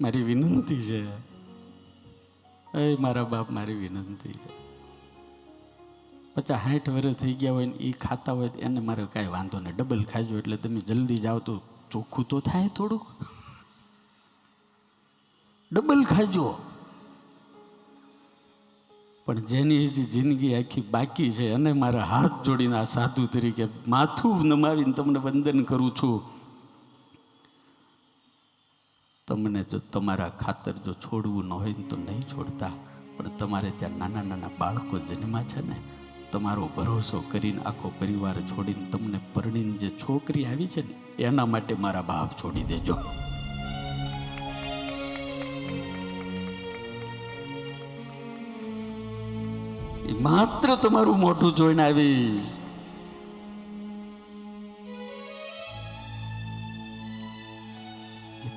મારી વિનંતી છે. એ મારા બાપ મારી વિનંતી છે. પચાસ સાઠ વર્ષ થઈ ગયા હોય ને એ ખાતા હોય એને મારે કાંઈ વાંધો નહીં. ડબલ ખાજો એટલે તમે જલ્દી જાઓ તો ચોખ્ખું તો થાય થોડુંક. ડબલ ખાજો. પણ જેની હજી જિંદગી આખી બાકી છે અને મારા હાથ જોડીને આ સાધુ તરીકે માથું નમાવીને તમને વંદન કરું છું. તમને જો તમારા ખાતર જો છોડવું ન હોય ને તો નહીં છોડતા. પણ તમારે ત્યાં નાના નાના બાળકો જન્મા છે ને, તમારો ભરોસો કરીને આખો પરિવાર છોડીને તમને પરણીને જે છોકરી આવી છે ને, એના માટે મારા બાપ છોડી દેજો. માત્ર તમારું મોઢું જોઈને આવી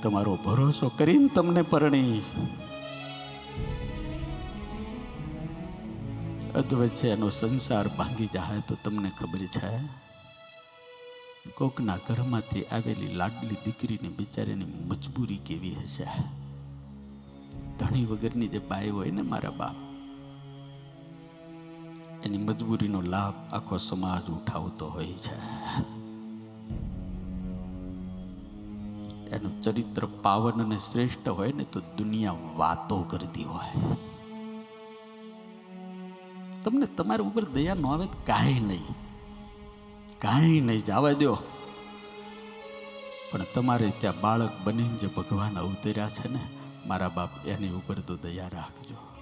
તમારો ભરોસો કરીને તમને પરણી અધવચ્ચે એનો સંસાર ભાંગી જાય તો તમને ખબર છે? કોકના ઘરમાંથી આવેલી લાડલી દીકરીની બિચારીની મજબૂરી કેવી હશે? ધણી વગરની જે બાઈ હોય ને મારા બાપ, એની મજબૂરીનો લાભ આખો સમાજ ઉઠાવતો હોય છે. એનું ચરિત્ર પાવન અને શ્રેષ્ઠ હોય ને તો દુનિયા વાતો કરતી હોય. તમને તમારા ઉપર દયા ન આવે કાંઈ નહીં. કાંઈ નહીં, જવા દો. પણ તમારે ત્યાં બાળક બનીને જે ભગવાન અવતર્યા છે ને, મારા બાપ, એની ઉપર તો દયા રાખજો.